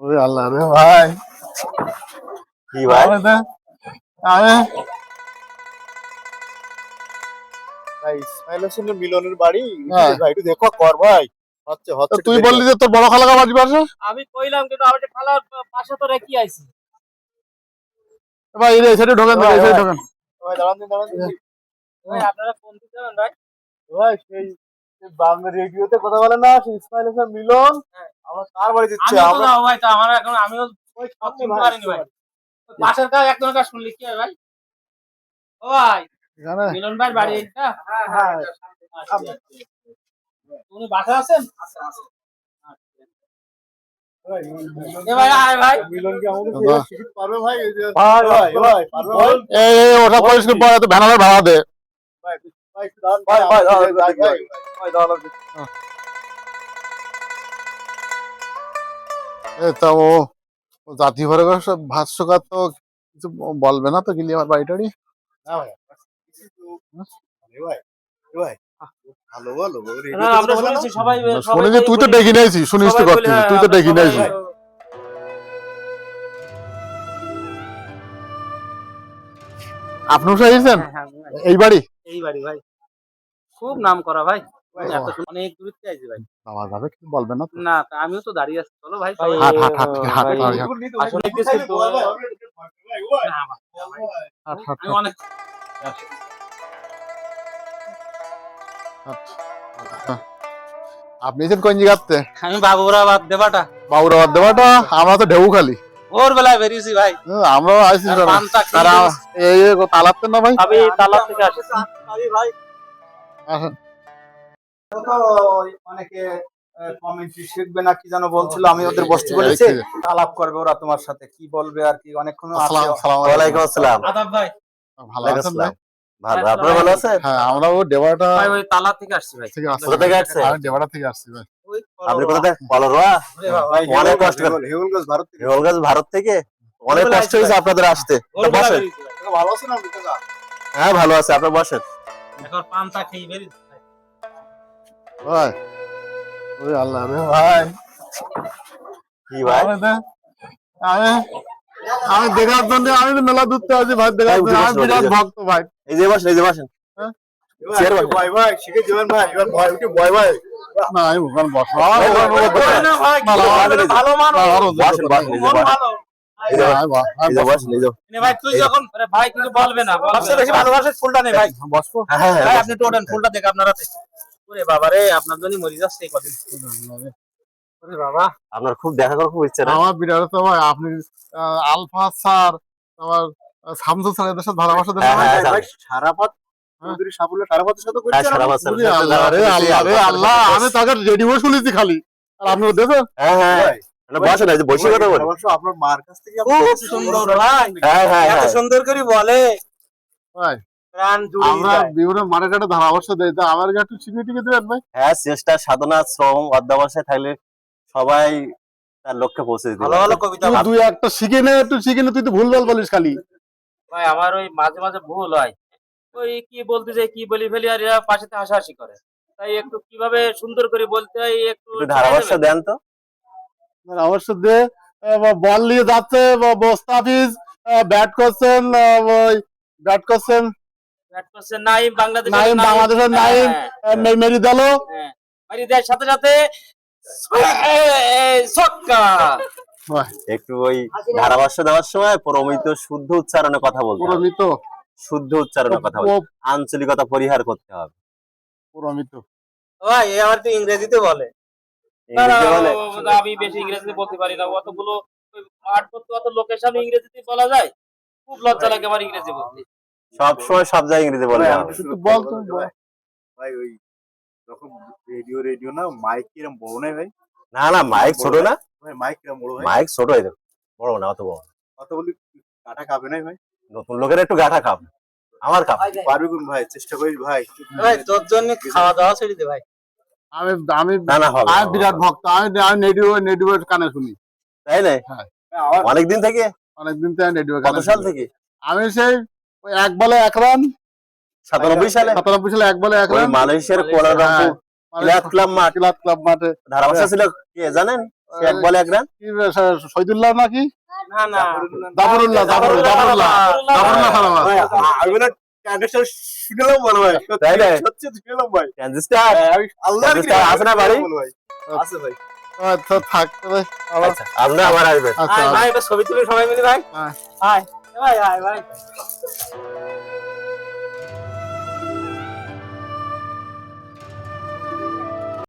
ওরে আল্লাহ রে ভাই। কি ভাই? আরে ভাই ইসমাইল হোসেনের মিলনের বাড়ি। হ্যাঁ। ভাই একটু দেখো কর ভাই। হচ্ছে হচ্ছে তুই বললি যে তোর বড় খালাকা বাড়ি পাশে আমি কইলাম কিন্তু আমার পাশে তো রেখে আইছি। ভাই এই সাইডে ঢোকেন এই সাইডে ঢোকেন। ভাই দাঁড়ান দাঁড়ান ভাই আপনারা কোন দিকে যাবেন ভাই। ভাই সেই বাংলা রেডিওতে কথা বলে না সেই ইসমাইল হোসেন মিলন। হ্যাঁ। আমরা কার বাড়ি দিচ্ছি? আমরা ভাই তো আমার এখন আমিও ভাই, পারিনি ভাই। ওই পাশের কাজ একজনের কাজ শুনলি কি হয় ভাই? ও ভাই এখানে মিলন ভাই বাড়ি এইটা? হ্যাঁ আচ্ছা। উনি আছেন? ভাই। মিলন ভাই? ওটা করিস পরে তো ভ্যানারে ভাড়া দে। ভাই ভাই ভাই, ভাই, ভাই ভাই ভাই, ভাই। তা ও জাতি ঘরে ভাষ্যকার তো কিছু বলবে না তো গিলি আমার বাড়িটারি শুনে যে তুই তো ডেকে নিয়েছিস শুনিস তো কথা তুই তো ডেকে নিয়েছিস। আপনি উঠেছেন হ্যাঁ, এই বাড়ি? এই বাড়ি ভাই। খুব নাম করা ভাই। অনেক ভাই। যাবে না না আমিও তো দাঁড়িয়ে আছি। চলো ভাই। আসলে কিছু অনেক। আপনি এসেছেন কোন জায়গাতে আমি বাবুরাবাদ দেবাটা। বাবুরাবাদ দেওয়াটা আমরা তো ঢেউ খালি। ভোর বেলায় বেরিয়েছি ভাই। আমরা খেয়ে তারা এই তালাতে না ভাই? আমি তালা থেকে আসছি। ভাই। আসেন। তো অনেকে কমেন্ট্রি শিখবে না কি যেন বলছিল আমি ওদের বসতে বলেছি আলাপ করবে ওরা তোমার সাথে কি বলবে আর কি অনেকক্ষণ আসসালাম আসসালাম ওয়ালাইকুম আসসালাম। আদাব ভাই। ভালো আছেন ভাই? ভালো আপনারা ভালো আছেন? হ্যাঁ আমরা ও দেওয়াটা ভাই ওই তালা থেকে আসছি ভাই। থেকে আসছি। থেকে আসছেন? আমি দেওয়াটা থেকে আসছি ভাই। আপনি কোথা থেকে? পলরোয়া অনেক কষ্ট। করে হেউলগঞ্জ ভারত থেকে। হিরোলগঞ্জ ভারত থেকে? অনেক কষ্ট হয়েছে আপনাদের আসতে। বসেন। ভালো আছেন আপনি হ্যাঁ ভালো আছে আপনার বসেন। এখন পান্তা খেয়ে বেরিয়েছি ভাই। ওরে আল্লাহ রে ভাই। কি ভাই? আরে আমি দেখার জন্য আমি তো মেলা দূরতে আছি ভাই দেখার জন্য। আমি বিরাট ভক্ত ভাই। এই যে বসেন এই যে বসেন। চেয়ার বসেন। ভাই ভাই শিখে যাবেন ভাই এবার ভয় উঠে ভয় ভাই। না আমি ওখানে বসো। ভাই, ভাই, ভাই, ওই না ভাই, কি ভালো, বলব, ভালো, ভালো মানুষ। বসেন বসেন এই যে ভালো। এই যে এই যে বসেন এই যে নে ভাই তুই যখন আরে ভাই কিছু বলবে না। সবচেয়ে বেশি ভালোবাসে ফুলটা নেই ভাই। বসবো হ্যাঁ হ্যাঁ আপনি ফুলটা দেখ আপনারা ওরে বাবা রে আপনার জন্য মরে যাচ্ছে কদিন। ওরে বাবা। আপনার খুব দেখা করার খুব ইচ্ছে না? আমার বিরাট তো ভাই আপনি আহ, আলফা স্যার আমার শামসুল স্যার এদের সাথে ভালোবাসা দেন হ্যাঁ, ভাই? হ্যাঁ, ভাই সারাপাত হ্যাঁ। চৌধুরী সাবুল্লাহ সারাপাতের সাথে হ্যাঁ করেছেন সারা আপনি? আল্লাহ রে আল্লাহ রে আল্লাহ আমি তাকে রেডিও শুনেছি খালি। আর আপনি দেবেন হ্যাঁ হ্যাঁ। ভাই, না, বসেন এই যে বসে কথা বলি। আপনার মার কাছ থেকে। সুন্দর ভাই। হ্যাঁ হ্যাঁ হ্যাঁ। সুন্দর করে বলে। ভাই আমরা বিভিন্ন মার্কেটে ধারাবর্ষ দেই। তা আমার একটু শিখিয়ে দেবেন ভাই? হ্যাঁ চেষ্টা সাধনা শ্রম অধ্যাবসায় থাকলে সবাই তার লক্ষ্যে পৌঁছে দিতে ভালো ভালো কবিতা তুই একটা শিখে নে একটু শিখে নে তুই তো ভুলভাল বলিস খালি। ভাই আমার ওই মাঝে মাঝে ভুল হয়। ওই কি বলতে যাই কি বলি ফেলি আর এরা পাশেতে হাসাহাসি করে। তাই একটু কীভাবে সুন্দর করে বলতে হয় একটু ধারাভাষ্য দেন তো। অবশ্য দে বল নিয়ে যাচ্ছে মোস্তাফিজ ব্যাট করছেন ব্যাট করছেন নাইম বাংলাদেশের নাইম, বাংলাদেশের মেরি দিল। মারি সাথে সাথে ছক্কা একটু ওই ধারাভাষ্য দেওয়ার সময় প্রমিত শুদ্ধ উচ্চারণে কথা বলতে পুরমিত। শুদ্ধ উচ্চারণে কথা বলতে আঞ্চলিকতা পরিহার করতে হবে। পুরমিত। ভাই এ আমার তো ইংরেজিতে বলে। আমি বেশি ইংরেজিতে বলতে পারি না। অতগুলো মাঠ করতে অত লোকের সামনে ইংরেজিতে বলা যায়। খুব লজ্জা লাগে আমার ইংরেজি বলতে। সব সময় সব জায়গায় ইংরেজি বলে না। বল কথা তো, বলতে ভাই। ওই যখন রেডিও রেডিও না মাইক কিরম বড় নাই ভাই? না না মাইক ছোট না। ভাই মাইক কিরম বড় ভাই? মাইক ছোট হয়ে বড় না অত বড় কথা বলি কাটা খাবে নাই ভাই? নতুন লোকের একটু গাঠা খাব আমার খাব পারবে কোন ভাই চেষ্টা করিস ভাই। ভাই তোর জন্য খাওয়া দাওয়া ছেড়ে দে ভাই। আমি আমি না না হবে আমি বিরাট ভক্ত আমি আমি নেডিও নেডিও কানে শুনি। তাই না আমার অনেকদিন থেকে? অনেকদিন থেকে নেডিও কত কানে সাল থেকে? আমি সেই ওই এক বলে এক রান সাতানব্বই সালে? সাতানব্বই সালে এক বলে এক রান মালয়েশিয়ার Malaysia, Kuala Lumpur club club মাঠ। ক্লাব ক্লাব মাঠে। ধারাভাষ্য ছিল কে জানেন? এক বলে এক রান শহীদুল্লাহ নাকি? না না। শুনলাম মনে হয়। তাই না? সত্যি শুনলাম ভাই। ট্রানজিস্টার আল্লাহ আছে না বাড়ি? আছে ভাই। আচ্ছা থাক তবে আবার আচ্ছা আপনি আবার আসবেন আচ্ছা ভাই এটা ছবি তুলে সবাই মিলে ভাই। হ্যাঁ। হাই ভাই হাই ভাই